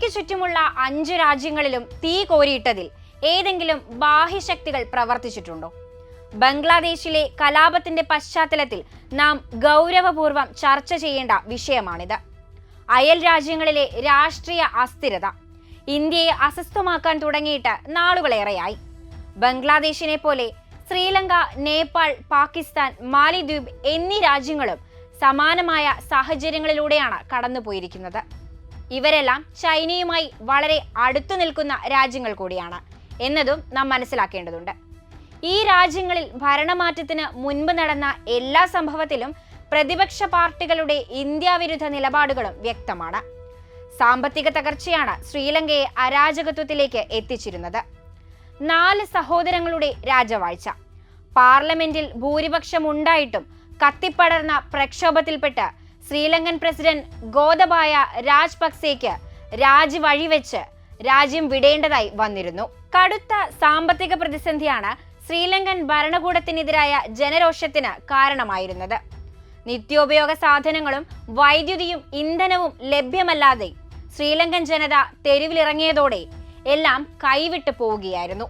ഇന്ത്യയ്ക്ക് ചുറ്റുമുള്ള അഞ്ച് രാജ്യങ്ങളിലും തീ കോരിയിട്ടതിൽ ഏതെങ്കിലും ബാഹ്യശക്തികൾ പ്രവർത്തിച്ചിട്ടുണ്ടോ? ബംഗ്ലാദേശിലെ കലാപത്തിന്റെ പശ്ചാത്തലത്തിൽ നാം ഗൗരവപൂർവം ചർച്ച ചെയ്യേണ്ട വിഷയമാണിത്. അയൽ രാജ്യങ്ങളിലെ രാഷ്ട്രീയ അസ്ഥിരത ഇന്ത്യയെ അസ്വസ്ഥമാക്കാൻ തുടങ്ങിയിട്ട് നാളുകളേറെയായി. ബംഗ്ലാദേശിനെ പോലെ ശ്രീലങ്ക നേപ്പാൾ പാകിസ്ഥാൻ മാലിദ്വീപ് എന്നീ രാജ്യങ്ങളും സമാനമായ സാഹചര്യങ്ങളിലൂടെയാണ് കടന്നുപോയിരിക്കുന്നത്. ഇവരെല്ലാം ചൈനയുമായി വളരെ അടുത്തു നിൽക്കുന്ന രാജ്യങ്ങൾ കൂടിയാണ് എന്നതും നാം മനസ്സിലാക്കേണ്ടതുണ്ട്. ഈ രാജ്യങ്ങളിൽ ഭരണമാറ്റത്തിന് മുൻപ് നടന്ന എല്ലാ സംഭവത്തിലും പ്രതിപക്ഷ പാർട്ടികളുടെ ഇന്ത്യ വിരുദ്ധ നിലപാടുകളും വ്യക്തമാണ്. സാമ്പത്തിക തകർച്ചയാണ് ശ്രീലങ്കയെ അരാജകത്വത്തിലേക്ക് എത്തിച്ചിരുന്നത്. നാല് സഹോദരങ്ങളുടെ രാജവാഴ്ച. പാർലമെന്റിൽ ഭൂരിപക്ഷം ഉണ്ടായിട്ടും കത്തിപ്പടർന്ന പ്രക്ഷോഭത്തിൽപ്പെട്ട് ശ്രീലങ്കൻ പ്രസിഡന്റ് ഗോതബായ രാജ്പക്സേക്ക് രാജി വഴിവെച്ച് രാജ്യം വിടേണ്ടതായി വന്നിരുന്നു. കടുത്ത സാമ്പത്തിക പ്രതിസന്ധിയാണ് ശ്രീലങ്കൻ ഭരണകൂടത്തിനെതിരായ ജനരോഷത്തിന് കാരണമായിരുന്നത്. നിത്യോപയോഗ സാധനങ്ങളും വൈദ്യുതിയും ഇന്ധനവും ലഭ്യമല്ലാതെ ശ്രീലങ്കൻ ജനത തെരുവിലിറങ്ങിയതോടെ എല്ലാം കൈവിട്ടു പോവുകയായിരുന്നു.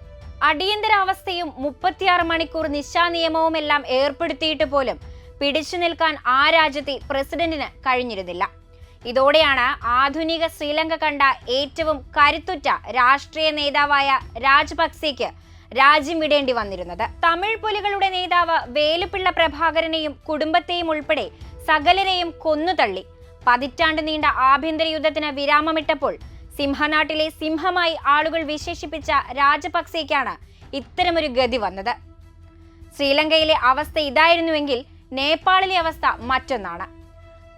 അടിയന്തരാവസ്ഥയും മുപ്പത്തിയാറ് മണിക്കൂർ നിശാ നിയമവും എല്ലാം ഏർപ്പെടുത്തിയിട്ട് പോലും പിടിച്ചു നിൽക്കാൻ ആ രാജ്യത്തെ പ്രസിഡന്റിന് കഴിഞ്ഞിരുന്നില്ല. ഇതോടെയാണ് ആധുനിക ശ്രീലങ്ക കണ്ട ഏറ്റവും കരുത്തുറ്റ രാഷ്ട്രീയ നേതാവായ രാജപക്സെക്ക് രാജ്യം വിടേണ്ടി വന്നിരുന്നത്. തമിഴ് പുലികളുടെ നേതാവ് വേലുപിള്ള പ്രഭാകരനെയും കുടുംബത്തെയും ഉൾപ്പെടെ സകലരെയും കൊന്നുതള്ളി. പതിറ്റാണ്ട് നീണ്ട ആഭ്യന്തര യുദ്ധത്തിന് വിരാമമിട്ടപ്പോൾ സിംഹനാട്ടിലെ സിംഹമായി ആളുകൾ വിശേഷിപ്പിച്ച രാജപക്സെക്കാണ് ഇത്തരമൊരു ഗതി വന്നത്. ശ്രീലങ്കയിലെ അവസ്ഥ ഇതായിരുന്നുവെങ്കിൽ നേപ്പാളിലെ അവസ്ഥ മറ്റൊന്നാണ്.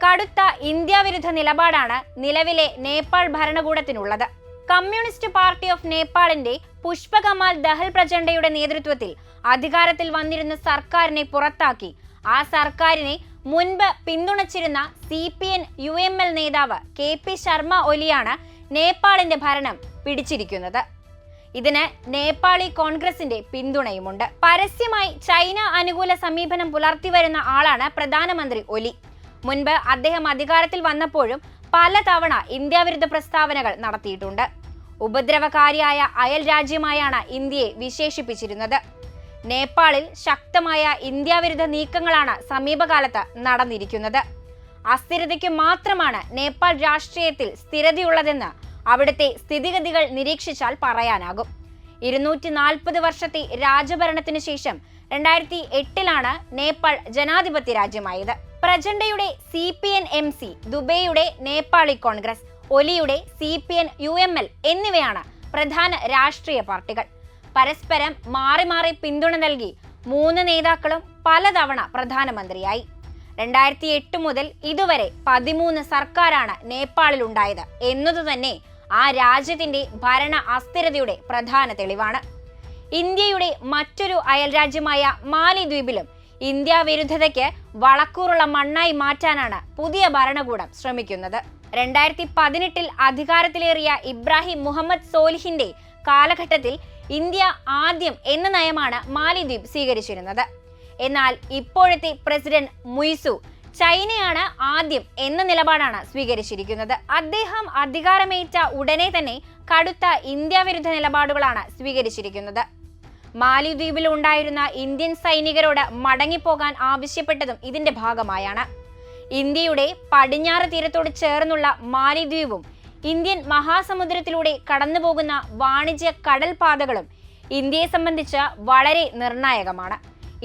കടുത്ത ഇന്ത്യ വിരുദ്ധ നിലപാടാണ് നിലവിലെ നേപ്പാൾ ഭരണകൂടത്തിനുള്ളത്. കമ്മ്യൂണിസ്റ്റ് പാർട്ടി ഓഫ് നേപ്പാളിന്റെ പുഷ്പകമാൽ ദഹൽ പ്രചണ്ഡയുടെ നേതൃത്വത്തിൽ അധികാരത്തിൽ വന്നിരുന്ന സർക്കാരിനെ പുറത്താക്കി. ആ സർക്കാരിനെ മുൻപ് പിന്തുണച്ചിരുന്ന C P N U M L നേതാവ് കെ പി ശർമ്മ ഒലിയാണ് നേപ്പാളിന്റെ ഭരണം പിടിച്ചിരിക്കുന്നത്. ഇതിന് നേപ്പാളി കോൺഗ്രസിന്റെ പിന്തുണയുമുണ്ട്. പരസ്യമായി ചൈന അനുകൂല സമീപനം പുലർത്തി വരുന്ന ആളാണ് പ്രധാനമന്ത്രി ഒലി. മുൻപ് അദ്ദേഹം അധികാരത്തിൽ വന്നപ്പോഴും പലതവണ ഇന്ത്യാവിരുദ്ധ പ്രസ്താവനകൾ നടത്തിയിട്ടുണ്ട്. ഉപദ്രവകാരിയായ അയൽ രാജ്യമായാണ് ഇന്ത്യയെ വിശേഷിപ്പിച്ചിരുന്നത്. നേപ്പാളിൽ ശക്തമായ ഇന്ത്യാവിരുദ്ധ നീക്കങ്ങളാണ് സമീപകാലത്ത് നടന്നിരിക്കുന്നത്. അസ്ഥിരതയ്ക്ക് മാത്രമാണ് നേപ്പാൾ രാഷ്ട്രീയത്തിൽ സ്ഥിരതയുള്ളതെന്ന് അവിടുത്തെ സ്ഥിതിഗതികൾ നിരീക്ഷിച്ചാൽ പറയാനാകും. ഇരുന്നൂറ്റി നാൽപ്പത് വർഷത്തെ രാജഭരണത്തിനു ശേഷം രണ്ടായിരത്തി എട്ടിലാണ് നേപ്പാൾ ജനാധിപത്യ രാജ്യമായത്. പ്രചണ്ഡയുടെ C P N M C ദുബൈയുടെ Nepali Congress ഒലിയുടെ C P N U M L എന്നിവയാണ് പ്രധാന രാഷ്ട്രീയ പാർട്ടികൾ. പരസ്പരം മാറി മാറി പിന്തുണ നൽകി മൂന്ന് നേതാക്കളും പലതവണ പ്രധാനമന്ത്രിയായി. രണ്ടായിരത്തി എട്ട് മുതൽ ഇതുവരെ പതിമൂന്ന് സർക്കാരാണ് നേപ്പാളിൽ ഉണ്ടായത് എന്നതു തന്നെ ആ രാജ്യത്തിന്റെ ഭരണ അസ്ഥിരതയുടെ പ്രധാന തെളിവാണ്. ഇന്ത്യയുടെ മറ്റൊരു അയൽരാജ്യമായ മാലിദ്വീപിലും ഇന്ത്യ വിരുദ്ധതയ്ക്ക് വളക്കൂറുള്ള മണ്ണായി മാറ്റാനാണ് പുതിയ ഭരണകൂടം ശ്രമിക്കുന്നത്. രണ്ടായിരത്തി പതിനെട്ടിൽ അധികാരത്തിലേറിയ ഇബ്രാഹിം മുഹമ്മദ് സോലിഹിന്റെ കാലഘട്ടത്തിൽ ഇന്ത്യ ആദ്യം എന്ന നയമാണ് മാലിദ്വീപ് സ്വീകരിച്ചിരുന്നത്. എന്നാൽ ഇപ്പോഴത്തെ പ്രസിഡന്റ് മുയ്സു ചൈനയാണ് ആദ്യം എന്ന നിലപാടാണ് സ്വീകരിച്ചിരിക്കുന്നത്. അദ്ദേഹം അധികാരമേറ്റ ഉടനെ തന്നെ കടുത്ത ഇന്ത്യ വിരുദ്ധ നിലപാടുകളാണ് സ്വീകരിച്ചിരിക്കുന്നത്. മാലിദ്വീപിൽ ഉണ്ടായിരുന്ന ഇന്ത്യൻ സൈനികരോട് മടങ്ങിപ്പോകാൻ ആവശ്യപ്പെട്ടതും ഇതിന്റെ ഭാഗമായാണ്. ഇന്ത്യയുടെ പടിഞ്ഞാറ് തീരത്തോട് ചേർന്നുള്ള മാലിദ്വീപും ഇന്ത്യൻ മഹാസമുദ്രത്തിലൂടെ കടന്നുപോകുന്ന വാണിജ്യ കടൽപാതകളും ഇന്ത്യയെ സംബന്ധിച്ച് വളരെ നിർണായകമാണ്.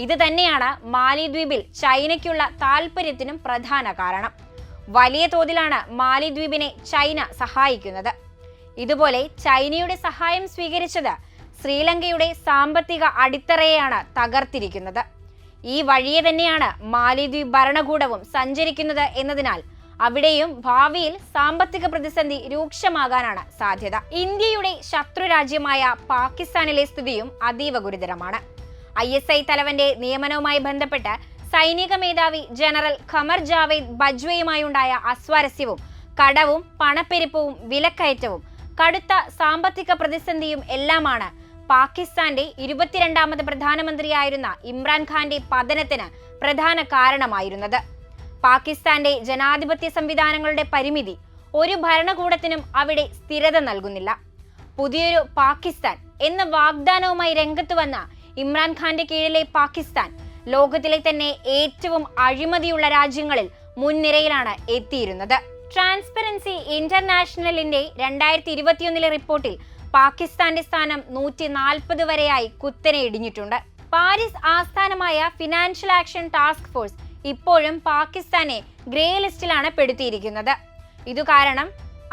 ഇത് തന്നെയാണ് മാലിദ്വീപിൽ ചൈനയ്ക്കുള്ള താല്പര്യത്തിനും പ്രധാന കാരണം. വലിയ തോതിലാണ് മാലിദ്വീപിനെ ചൈന സഹായിക്കുന്നത്. ഇതുപോലെ ചൈനയുടെ സഹായം സ്വീകരിച്ചത് ശ്രീലങ്കയുടെ സാമ്പത്തിക അടിത്തറയെയാണ് തകർത്തിരിക്കുന്നത്. ഈ വഴിയെ തന്നെയാണ് മാലിദ്വീപ് ഭരണകൂടവും സഞ്ചരിക്കുന്നത് എന്നതിനാൽ അവിടെയും ഭാവിയിൽ സാമ്പത്തിക പ്രതിസന്ധി രൂക്ഷമാകാനാണ് സാധ്യത. ഇന്ത്യയുടെ ശത്രു രാജ്യമായ പാകിസ്ഥാനിലെ സ്ഥിതിയും അതീവ ഗുരുതരമാണ്. ഐ എസ് ഐ തലവന്റെ നിയമനവുമായി ബന്ധപ്പെട്ട് സൈനിക മേധാവി ജനറൽ ഖമർ ജാവേദ് ബജ്വയുമായുണ്ടായ അസ്വാരസ്യവും കടവും പണപ്പെരുപ്പവും വിലക്കയറ്റവും കടുത്ത സാമ്പത്തിക പ്രതിസന്ധിയും എല്ലാമാണ് പാകിസ്ഥാന്റെ ഇരുപത്തിരണ്ടാമത് പ്രധാനമന്ത്രിയായിരുന്ന ഇമ്രാൻഖാന്റെ പതനത്തിന് പ്രധാന കാരണമായിരുന്നത്. പാകിസ്ഥാന്റെ ജനാധിപത്യ സംവിധാനങ്ങളുടെ പരിമിതി ഒരു ഭരണകൂടത്തിനും അവിടെ സ്ഥിരത നൽകുന്നില്ല. പുതിയൊരു പാകിസ്ഥാൻ എന്ന വാഗ്ദാനവുമായി രംഗത്ത് വന്ന ഇമ്രാൻഖാന്റെ കീഴിലെ പാകിസ്ഥാൻ ലോകത്തിലെ തന്നെ ഏറ്റവും അഴിമതിയുള്ള രാജ്യങ്ങളിൽ മുൻനിരയിലാണ് എത്തിയിരുന്നത്. ട്രാൻസ്പെറൻസി ഇന്റർനാഷണലിന്റെ രണ്ടായിരത്തി ഇരുപത്തിയൊന്നിലെ റിപ്പോർട്ടിൽ പാകിസ്ഥാന്റെ സ്ഥാനം നൂറ്റി നാൽപ്പത് വരെയായി കുത്തനെ ഇടിഞ്ഞിട്ടുണ്ട് പാരീസ് ആസ്ഥാനമായ ഫിനാൻഷ്യൽ ആക്ഷൻ ടാസ്ക് ഫോഴ്സ് ഇപ്പോഴും പാകിസ്ഥാനെ ഗ്രേ ലിസ്റ്റിലാണ് പെടുത്തിയിരിക്കുന്നത്. ഇതു കാരണം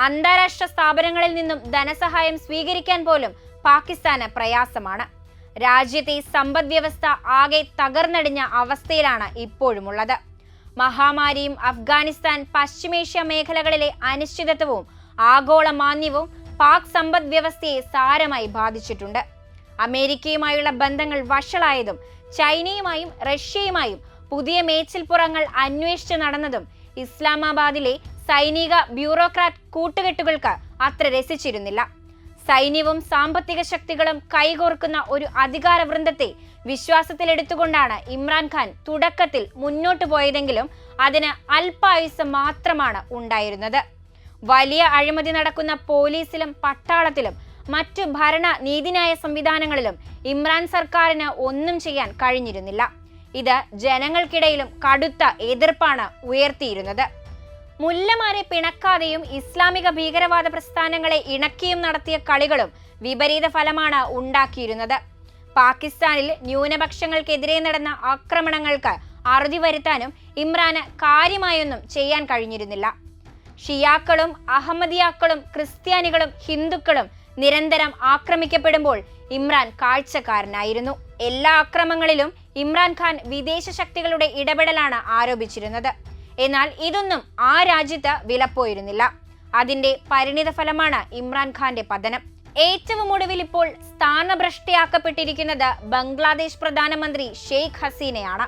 അന്താരാഷ്ട്ര സ്ഥാപനങ്ങളിൽ നിന്നും ധനസഹായം സ്വീകരിക്കാൻ പോലും പാകിസ്ഥാന് പ്രയാസമാണ്. രാജ്യത്തെ സമ്പദ് വ്യവസ്ഥ ആകെ തകർന്നടിഞ്ഞ അവസ്ഥയിലാണ് ഇപ്പോഴുമുള്ളത്. മഹാമാരിയും അഫ്ഗാനിസ്ഥാൻ പശ്ചിമേഷ്യ മേഖലകളിലെ അനിശ്ചിതത്വവും ആഗോള മാന്യവും പാക് സമ്പദ് വ്യവസ്ഥയെ സാരമായി ബാധിച്ചിട്ടുണ്ട്. അമേരിക്കയുമായുള്ള ബന്ധങ്ങൾ വഷളായതും ചൈനയുമായും റഷ്യയുമായും പുതിയ മേച്ചിൽപ്പുറങ്ങൾ അന്വേഷിച്ച് നടന്നതും ഇസ്ലാമാബാദിലെ സൈനിക ബ്യൂറോക്രാറ്റ് കൂട്ടുകെട്ടുകൾക്ക് അത്ര രസിച്ചിരുന്നില്ല. സൈന്യവും സാമ്പത്തിക ശക്തികളും കൈകോർക്കുന്ന ഒരു അധികാര വൃന്ദത്തെ വിശ്വാസത്തിലെടുത്തുകൊണ്ടാണ് ഇമ്രാൻഖാൻ തുടക്കത്തിൽ മുന്നോട്ടു പോയതെങ്കിലും അതിന് അല്പായുസ് മാത്രമാണ് ഉണ്ടായിരുന്നത്. വലിയ അഴിമതി നടക്കുന്ന പോലീസിലും പട്ടാളത്തിലും മറ്റു ഭരണ നീതിന്യായ സംവിധാനങ്ങളിലും ഇമ്രാൻ സർക്കാരിന് ഒന്നും ചെയ്യാൻ കഴിഞ്ഞിരുന്നില്ല. ഇത് ജനങ്ങൾക്കിടയിലും കടുത്ത എതിർപ്പാണ് ഉയർത്തിയിരുന്നത്. മുല്ലമാരെ പിണക്കാതെയും ഇസ്ലാമിക ഭീകരവാദ പ്രസ്ഥാനങ്ങളെ ഇണക്കിയും നടത്തിയ കളികളും വിപരീത ഫലമാണ് ഉണ്ടാക്കിയിരുന്നത്. പാകിസ്ഥാനിൽ ന്യൂനപക്ഷങ്ങൾക്കെതിരെ നടന്ന ആക്രമണങ്ങൾക്ക് അറുതി വരുത്താനും ഇമ്രാന് കാര്യമായൊന്നും ചെയ്യാൻ കഴിഞ്ഞിരുന്നില്ല. ഷിയാക്കളും അഹമ്മദിയാക്കളും ക്രിസ്ത്യാനികളും ഹിന്ദുക്കളും നിരന്തരം ആക്രമിക്കപ്പെടുമ്പോൾ ഇമ്രാൻ കാഴ്ചക്കാരനായിരുന്നു. എല്ലാ അക്രമങ്ങളിലും ഇമ്രാൻഖാൻ വിദേശ ശക്തികളുടെ ഇടപെടലാണ് ആരോപിച്ചിരുന്നത്. എന്നാൽ ഇതൊന്നും ആ രാജ്യത്ത് വിലപ്പോയിരുന്നില്ല. അതിന്റെ പരിണിത ഫലമാണ് ഇമ്രാൻഖാന്റെ പതനം. ഏറ്റവും ഒടുവിൽ ഇപ്പോൾ സ്ഥാനഭ്രഷ്ടയാക്കപ്പെട്ടിരിക്കുന്നത് ബംഗ്ലാദേശ് പ്രധാനമന്ത്രി ഷെയ്ഖ് ഹസീനയാണ്.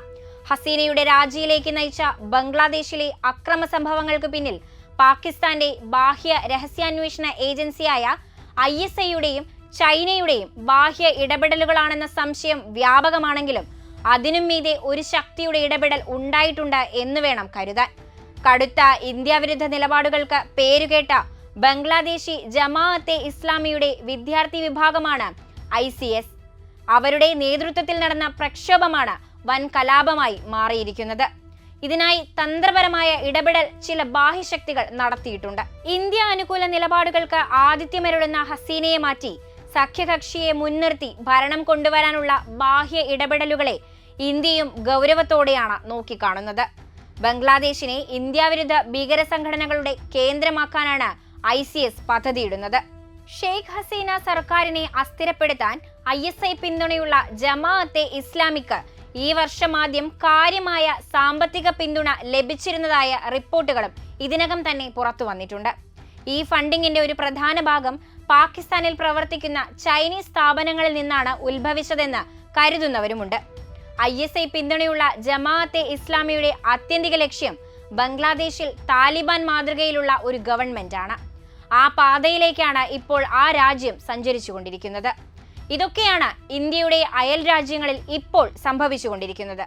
ഹസീനയുടെ രാജിയിലേക്ക് നയിച്ച ബംഗ്ലാദേശിലെ അക്രമ സംഭവങ്ങൾക്ക് പിന്നിൽ പാകിസ്ഥാന്റെ ബാഹ്യ രഹസ്യാന്വേഷണ ഏജൻസിയായ ഐ എസ് ഐയുടെയും ചൈനയുടെയും ബാഹ്യ ഇടപെടലുകളാണെന്ന സംശയം വ്യാപകമാണെങ്കിലും അതിനും മീതെ ഒരു ശക്തിയുടെ ഇടപെടൽ ഉണ്ടായിട്ടുണ്ട് എന്ന് വേണം കരുതാൻ. കടുത്ത ഇന്ത്യ വിരുദ്ധ നിലപാടുകൾക്ക് പേരുകേട്ട ബംഗ്ലാദേശി ജമാഅത്തെ ഇസ്ലാമിയുടെ വിദ്യാർത്ഥി വിഭാഗമാണ് ഐ സി എസ്. അവരുടെ നേതൃത്വത്തിൽ നടന്ന പ്രക്ഷോഭമാണ് വൻ കലാപമായി മാറിയിരിക്കുന്നത്. ഇതിനായി തന്ത്രപരമായ ഇടപെടൽ ചില ബാഹ്യശക്തികൾ നടത്തിയിട്ടുണ്ട്. ഇന്ത്യ അനുകൂല നിലപാടുകൾക്ക് ആതിഥ്യമരുളുന്ന ഹസീനയെ മാറ്റി സഖ്യകക്ഷിയെ മുൻനിർത്തി ഭരണം കൊണ്ടുവരാനുള്ള ബാഹ്യ ഇടപെടലുകളെ ഇന്ത്യയും ഗൗരവത്തോടെയാണ് നോക്കിക്കാണുന്നത്. ബംഗ്ലാദേശിനെ ഇന്ത്യാവിരുദ്ധ ഭീകര സംഘടനകളുടെ കേന്ദ്രമാക്കാനാണ് ഐ സി എസ് പദ്ധതിയിടുന്നത്. ഷെയ്ഖ് ഹസീന സർക്കാരിനെ അസ്ഥിരപ്പെടുത്താൻ ഐ എസ് ഐ പിന്തുണയുള്ള ജമാഅത്തെ ഇസ്ലാമിക്ക് ഈ വർഷം ആദ്യം കാര്യമായ സാമ്പത്തിക പിന്തുണ ലഭിച്ചിരുന്നതായ റിപ്പോർട്ടുകളും ഇതിനകം തന്നെ പുറത്തു വന്നിട്ടുണ്ട്. ഈ ഫണ്ടിങ്ങിന്റെ ഒരു പ്രധാന ഭാഗം പാകിസ്ഥാനിൽ പ്രവർത്തിക്കുന്ന ചൈനീസ് സ്ഥാപനങ്ങളിൽ നിന്നാണ് ഉത്ഭവിച്ചതെന്ന് കരുതുന്നവരുമുണ്ട്. ഐ എസ് ഐ പിന്തുണയുള്ള ജമാഅത്തെ ഇസ്ലാമിയുടെ ആത്യന്തിക ലക്ഷ്യം ബംഗ്ലാദേശിൽ താലിബാൻ മാതൃകയിലുള്ള ഒരു ഗവൺമെന്റാണ്. ആ പാതയിലേക്കാണ് ഇപ്പോൾ ആ രാജ്യം സഞ്ചരിച്ചുകൊണ്ടിരിക്കുന്നത്. ഇതൊക്കെയാണ് ഇന്ത്യയുടെ അയൽ രാജ്യങ്ങളിൽ ഇപ്പോൾ സംഭവിച്ചുകൊണ്ടിരിക്കുന്നത്.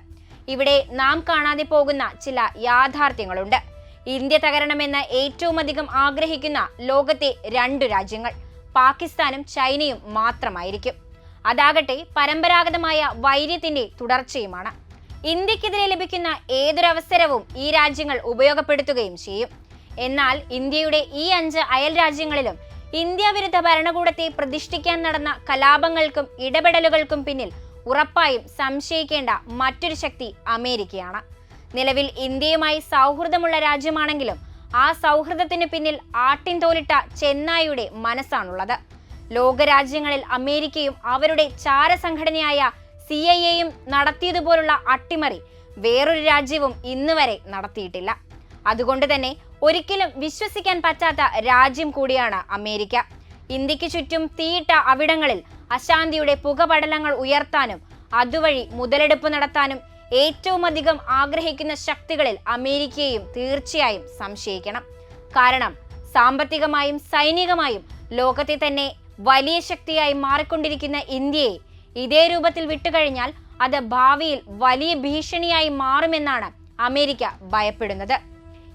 ഇവിടെ നാം കാണാതെ പോകുന്ന ചില യാഥാർത്ഥ്യങ്ങളുണ്ട്. ഇന്ത്യ തകരണമെന്ന് ഏറ്റവും അധികം ആഗ്രഹിക്കുന്ന ലോകത്തെ രണ്ട് രാജ്യങ്ങൾ പാകിസ്ഥാനും ചൈനയും മാത്രമായിരിക്കും. അതാകട്ടെ പരമ്പരാഗതമായ വൈര്യത്തിന്റെ തുടർച്ചയുമാണ്. ഇന്ത്യക്കെതിരെ ലഭിക്കുന്ന ഏതൊരവസരവും ഈ രാജ്യങ്ങൾ ഉപയോഗപ്പെടുത്തുകയും ചെയ്യും. എന്നാൽ ഇന്ത്യയുടെ ഈ അഞ്ച് അയൽ രാജ്യങ്ങളിലും ഇന്ത്യ വിരുദ്ധ ഭരണകൂടത്തെ പ്രതിഷ്ഠിക്കാൻ നടന്ന കലാപങ്ങൾക്കും ഇടപെടലുകൾക്കും പിന്നിൽ ഉറപ്പായും സംശയിക്കേണ്ട മറ്റൊരു ശക്തി അമേരിക്കയാണ്. നിലവിൽ ഇന്ത്യയുമായി സൗഹൃദമുള്ള രാജ്യമാണെങ്കിലും ആ സൗഹൃദത്തിന് പിന്നിൽ ആട്ടിൻ തോലിട്ട ചെന്നായിയുടെ മനസ്സാണുള്ളത്. ലോകരാജ്യങ്ങളിൽ അമേരിക്കയും അവരുടെ ചാരസംഘടനയായ സി ഐ എയും നടത്തിയതുപോലുള്ള അട്ടിമറി വേറൊരു രാജ്യവും ഇന്ന് വരെ നടത്തിയിട്ടില്ല. അതുകൊണ്ട് തന്നെ ഒരിക്കലും വിശ്വസിക്കാൻ പറ്റാത്ത രാജ്യം കൂടിയാണ് അമേരിക്ക. ഇന്ത്യയ്ക്ക് ചുറ്റും തീയിട്ട അവിടങ്ങളിൽ അശാന്തിയുടെ പുകപടലങ്ങൾ ഉയർത്താനും അതുവഴി മുതലെടുപ്പ് നടത്താനും ഏറ്റവും അധികം ആഗ്രഹിക്കുന്ന ശക്തികളിൽ അമേരിക്കയെയും തീർച്ചയായും സംശയിക്കണം. കാരണം സാമ്പത്തികമായും സൈനികമായും ലോകത്തെ തന്നെ വലിയ ശക്തിയായി മാറിക്കൊണ്ടിരിക്കുന്ന ഇന്ത്യയെ ഇതേ രൂപത്തിൽ വിട്ടുകഴിഞ്ഞാൽ അത് ഭാവിയിൽ വലിയ ഭീഷണിയായി മാറുമെന്നാണ് അമേരിക്ക ഭയപ്പെടുന്നത്.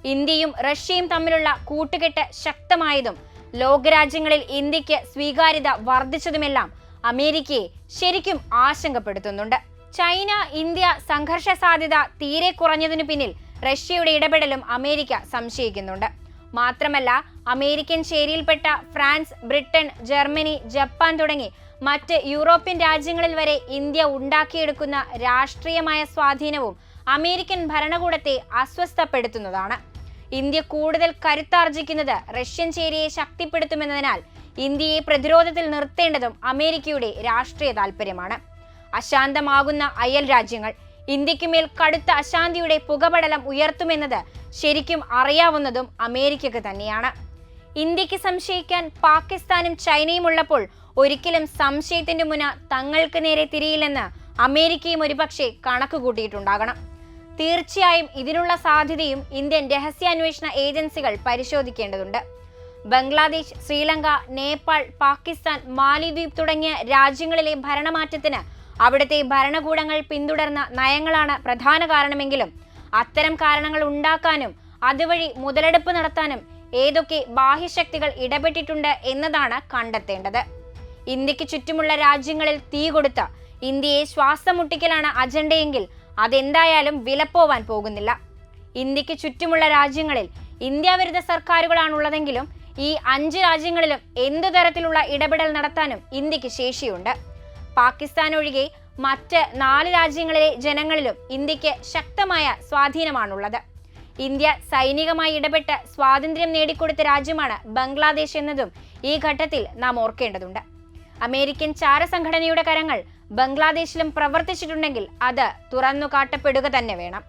ഇന്ത്യയും റഷ്യയും തമ്മിലുള്ള കൂട്ടുകെട്ട് ശക്തമായതും ലോകരാജ്യങ്ങളിൽ ഇന്ത്യയ്ക്ക് സ്വീകാര്യത വർദ്ധിച്ചതുമെല്ലാം അമേരിക്കയെ ശരിക്കും ആശങ്കപ്പെടുത്തുന്നുണ്ട്. ചൈന ഇന്ത്യ സംഘർഷ സാധ്യത തീരെ കുറഞ്ഞതിനു പിന്നിൽ റഷ്യയുടെ ഇടപെടലും അമേരിക്ക സംശയിക്കുന്നുണ്ട്. മാത്രമല്ല അമേരിക്കൻ ചേരിയിൽപ്പെട്ട ഫ്രാൻസ് ബ്രിട്ടൻ ജർമ്മനി ജപ്പാൻ തുടങ്ങി മറ്റ് യൂറോപ്യൻ രാജ്യങ്ങളിൽ വരെ ഇന്ത്യ ഉണ്ടാക്കിയെടുക്കുന്ന രാഷ്ട്രീയമായ സ്വാധീനവും അമേരിക്കൻ ഭരണകൂടത്തെ അസ്വസ്ഥപ്പെടുത്തുന്നതാണ്. ഇന്ത്യ കൂടുതൽ കരുത്താർജിക്കുന്നത് റഷ്യൻ ചേരിയെ ശക്തിപ്പെടുത്തുമെന്നതിനാൽ ഇന്ത്യയെ പ്രതിരോധത്തിൽ നിർത്തേണ്ടതും അമേരിക്കയുടെ രാഷ്ട്രീയ താൽപ്പര്യമാണ് അശാന്തമാകുന്ന അയൽ രാജ്യങ്ങൾ ഇന്ത്യയ്ക്ക് മേൽ കടുത്ത അശാന്തിയുടെ പുകപടലം ഉയർത്തുമെന്നത് ശരിക്കും അറിയാവുന്നതും അമേരിക്കക്ക് തന്നെയാണ്. ഇന്ത്യയ്ക്ക് സംശയിക്കാൻ പാകിസ്ഥാനും ചൈനയും ഉള്ളപ്പോൾ ഒരിക്കലും സംശയത്തിന്റെ മുന തങ്ങൾക്ക് നേരെ തിരിയില്ലെന്ന് അമേരിക്കയും ഒരുപക്ഷെ കണക്ക് കൂട്ടിയിട്ടുണ്ടാകണം തീർച്ചയായും ഇതിനുള്ള സാധ്യതയും ഇന്ത്യൻ രഹസ്യാന്വേഷണ ഏജൻസികൾ പരിശോധിക്കേണ്ടതുണ്ട്. ബംഗ്ലാദേശ് ശ്രീലങ്ക നേപ്പാൾ പാകിസ്ഥാൻ മാലിദ്വീപ് തുടങ്ങിയ രാജ്യങ്ങളിലെ ഭരണമാറ്റത്തിന് അവിടുത്തെ ഭരണകൂടങ്ങൾ പിന്തുടർന്ന നയങ്ങളാണ് പ്രധാന കാരണമെങ്കിലും അത്തരം കാരണങ്ങൾ ഉണ്ടാക്കാനും അതുവഴി മുതലെടുപ്പ് നടത്താനും ഏതൊക്കെ ബാഹ്യശക്തികൾ ഇടപെട്ടിട്ടുണ്ട് എന്നതാണ് കണ്ടെത്തേണ്ടത്. ഇന്ത്യയ്ക്ക് ചുറ്റുമുള്ള രാജ്യങ്ങളിൽ തീ കൊടുത്ത ഇന്ത്യയെ ശ്വാസം മുട്ടിക്കലാണ് അജണ്ടയെങ്കിൽ അതെന്തായാലും വിലപ്പോവാൻ പോകുന്നില്ല. ഇന്ത്യയ്ക്ക് ചുറ്റുമുള്ള രാജ്യങ്ങളിൽ ഇന്ത്യ വിരുദ്ധ സർക്കാരുകളാണുള്ളതെങ്കിലും ഈ അഞ്ച് രാജ്യങ്ങളിലും എന്തു തരത്തിലുള്ള ഇടപെടൽ നടത്താനും ഇന്ത്യയ്ക്ക് ശേഷിയുണ്ട്. പാകിസ്ഥാൻ ഒഴികെ മറ്റ് നാല് രാജ്യങ്ങളിലെ ജനങ്ങളിലും ഇന്ത്യയ്ക്ക് ശക്തമായ സ്വാധീനമാണുള്ളത്. ഇന്ത്യ സൈനികമായി ഇടപെട്ട് സ്വാതന്ത്ര്യം നേടിക്കൊടുത്ത രാജ്യമാണ് ബംഗ്ലാദേശ് എന്നതും ഈ ഘട്ടത്തിൽ നാം ഓർക്കേണ്ടതുണ്ട്. അമേരിക്കൻ ചാരസംഘടനയുടെ കരങ്ങൾ ബംഗ്ലാദേശിലും പ്രവർത്തിച്ചിട്ടുണ്ടെങ്കിൽ അത് തുറന്നു കാട്ടപ്പെടുക തന്നെ വേണം.